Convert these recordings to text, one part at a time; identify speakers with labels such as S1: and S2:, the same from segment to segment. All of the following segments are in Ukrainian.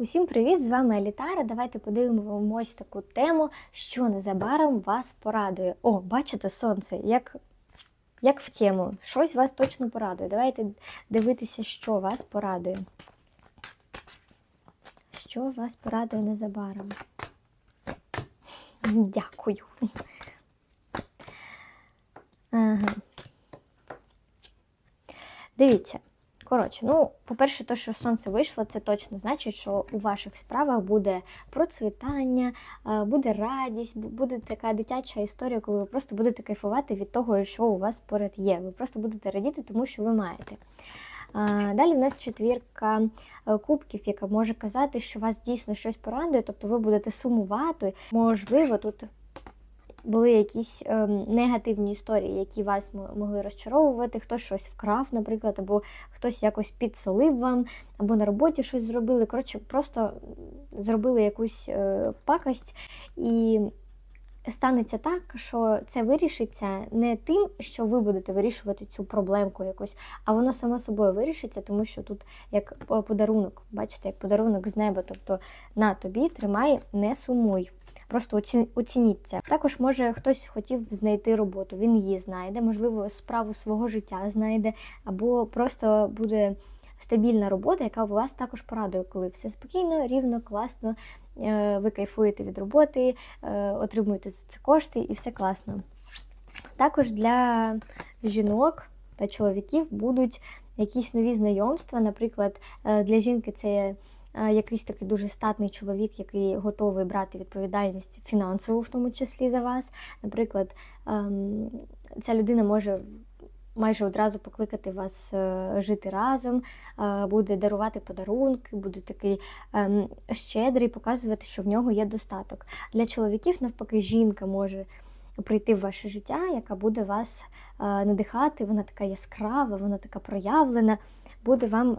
S1: Усім привіт! З вами Елітара. Давайте подивимось таку тему, що незабаром вас порадує. О, бачите сонце, як, як в тему. Щось вас точно порадує. Давайте дивитися, що вас порадує. Що вас порадує незабаром? Дякую. Ага. Дивіться. Коротше, ну, по-перше, то, що сонце вийшло, це точно значить, що у ваших справах буде процвітання, е, буде радість, буде така дитяча історія, коли ви просто будете кайфувати від того, що у вас поряд є. Ви просто будете радіти, тому що ви маєте. Далі в нас четвірка е, кубків, яка може казати, що вас дійсно щось порадує, тобто ви будете сумувати. Можливо, тут були якісь ем, негативні історії, які вас могли розчаровувати, хтось щось вкрав, наприклад, або хтось якось підсолив вам, або на роботі щось зробили. Коротше, просто зробили якусь е, пакость і. Станеться так, що це вирішиться не тим, що ви будете вирішувати цю проблемку якось, а воно само собою вирішиться, тому що тут як подарунок, бачите, як подарунок з неба. Тобто на тобі тримай, не сумуй. Просто оці- оцініть це. Також може хтось хотів знайти роботу, він її знайде, можливо, справу свого життя знайде, або просто буде стабільна робота, яка вас також порадує, коли все спокійно, рівно, класно, е, ви кайфуєте від роботи, е, отримуєте за це кошти і все класно. Також для жінок та чоловіків будуть якісь нові знайомства. Наприклад, е, для жінки це якийсь такий дуже статний чоловік, який готовий брати відповідальність фінансову, в тому числі за вас. Наприклад, ем, ця людина може майже одразу покликати вас е, жити разом, е, буде дарувати подарунки, буде такий ем, щедрий, показувати, що в нього є достаток. Для чоловіків, навпаки, жінка може прийти в ваше життя, яка буде вас е, надихати, вона така яскрава, вона така проявлена, буде вам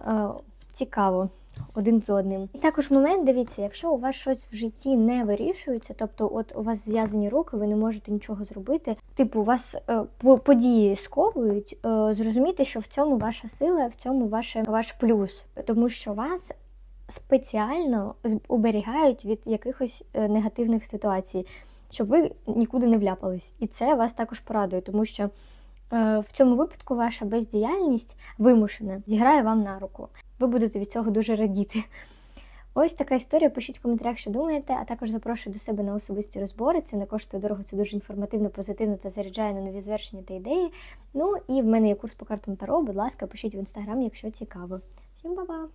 S1: цікаво один з одним. І також момент, дивіться, якщо у вас щось в житті не вирішується, тобто от у вас зв'язані руки, ви не можете нічого зробити, типу, вас е, по- події сковують, е, зрозумійте, що в цьому ваша сила, в цьому ваше, ваш плюс, тому що вас спеціально оберігають від якихось е, негативних ситуацій, щоб ви нікуди не вляпались. І це вас також порадує, тому що в цьому випадку ваша бездіяльність вимушена зіграє вам на руку. Ви будете від цього дуже радіти. Ось така історія. Пишіть в коментарях, що думаєте, а також запрошую до себе на особисті розбори. Це не коштує дорого, це дуже інформативно, позитивно та заряджає на нові звершення та ідеї. Ну і в мене є курс по картам Таро. Будь ласка, пишіть в інстаграм, якщо цікаво. Всім ба-ба!